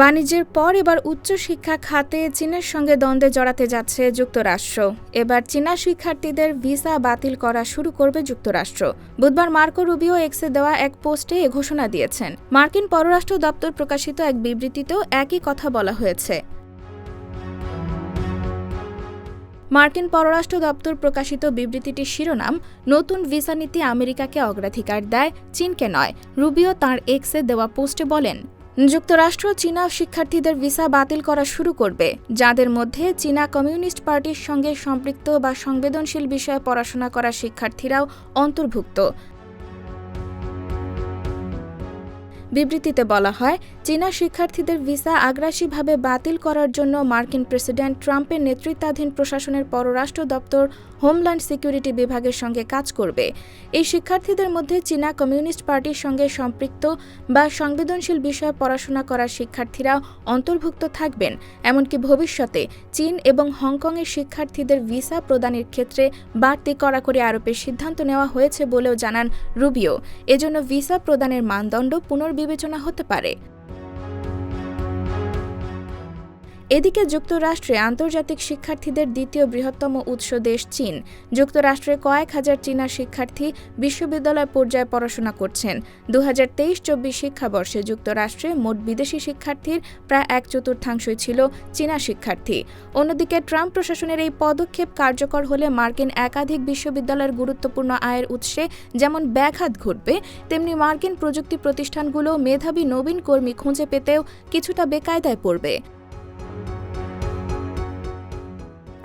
বাণিজ্যের পর এবার উচ্চশিক্ষা খাতে চীনের সঙ্গে দ্বন্দ্বে জড়াতে যাচ্ছে যুক্তরাষ্ট্র। এবার চীনা শিক্ষার্থীদের ভিসা বাতিল করা শুরু করবে যুক্তরাষ্ট্র। বুধবার মার্কো রুবিও এক্সে দেওয়া এক পোস্টে এ ঘোষণা দিয়েছেন। মার্কিন পররাষ্ট্র দপ্তর প্রকাশিত এক বিবৃতিতেও একই কথা বলা হয়েছে। মার্কিন পররাষ্ট্র দপ্তর প্রকাশিত বিবৃতিটির শিরোনাম, নতুন ভিসা নীতি আমেরিকাকে অগ্রাধিকার দেয়, চীনকে নয়। রুবিও তাঁর এক্সে দেওয়া পোস্টে বলেন যুক্তরাষ্ট্র চীনা শিক্ষার্থীদের ভিসা বাতিল করা শুরু করবে, যাদের মধ্যে চীনা কমিউনিস্ট পার্টির সঙ্গে সম্পৃক্ত বা সংবেদনশীল বিষয়ে পড়াশোনা করা শিক্ষার্থীরাও অন্তর্ভুক্ত। বিবৃতিতে বলা হয়, চীনা শিক্ষার্থীদের ভিসা আগ্রাসীভাবে বাতিল করার জন্য মার্কিন প্রেসিডেন্ট ট্রাম্পের নেতৃত্বাধীন প্রশাসনের পররাষ্ট্র দপ্তর হোমল্যান্ড সিকিউরিটি বিভাগের সঙ্গে কাজ করবে। এই শিক্ষার্থীদের মধ্যে চীনা কমিউনিস্ট পার্টির সঙ্গে সম্পৃক্ত বা সংবেদনশীল বিষয়ে পড়াশোনা করা শিক্ষার্থীরা অন্তর্ভুক্ত থাকবেন। এমনকি ভবিষ্যতে চীন এবং হংকংয়ের শিক্ষার্থীদের ভিসা প্রদানের ক্ষেত্রে বাড়তি কড়াকড়ি আরোপের সিদ্ধান্ত নেওয়া হয়েছে বলেও জানান রুবিও। এজন্য ভিসা প্রদানের মানদণ্ড পুনর্বিবেচনা হতে পারে। এদিকে যুক্তরাষ্ট্রে আন্তর্জাতিক শিক্ষার্থীদের দ্বিতীয় বৃহত্তম উৎস দেশ চীন। যুক্তরাষ্ট্রে কয়েক হাজার চীনা শিক্ষার্থী বিশ্ববিদ্যালয় পর্যায়ে পড়াশোনা করছেন। দু হাজার তেইশ চব্বিশ শিক্ষাবর্ষে যুক্তরাষ্ট্রে মোট বিদেশি শিক্ষার্থীর প্রায় এক চতুর্থাংশই ছিল চীনা শিক্ষার্থী। অন্যদিকে ট্রাম্প প্রশাসনের এই পদক্ষেপ কার্যকর হলে মার্কিন একাধিক বিশ্ববিদ্যালয়ের গুরুত্বপূর্ণ আয়ের উৎসে যেমন ব্যাঘাত ঘটবে, তেমনি মার্কিন প্রযুক্তি প্রতিষ্ঠানগুলো মেধাবী নবীন কর্মী খুঁজে পেতেও কিছুটা বেকায়দায় পড়বে।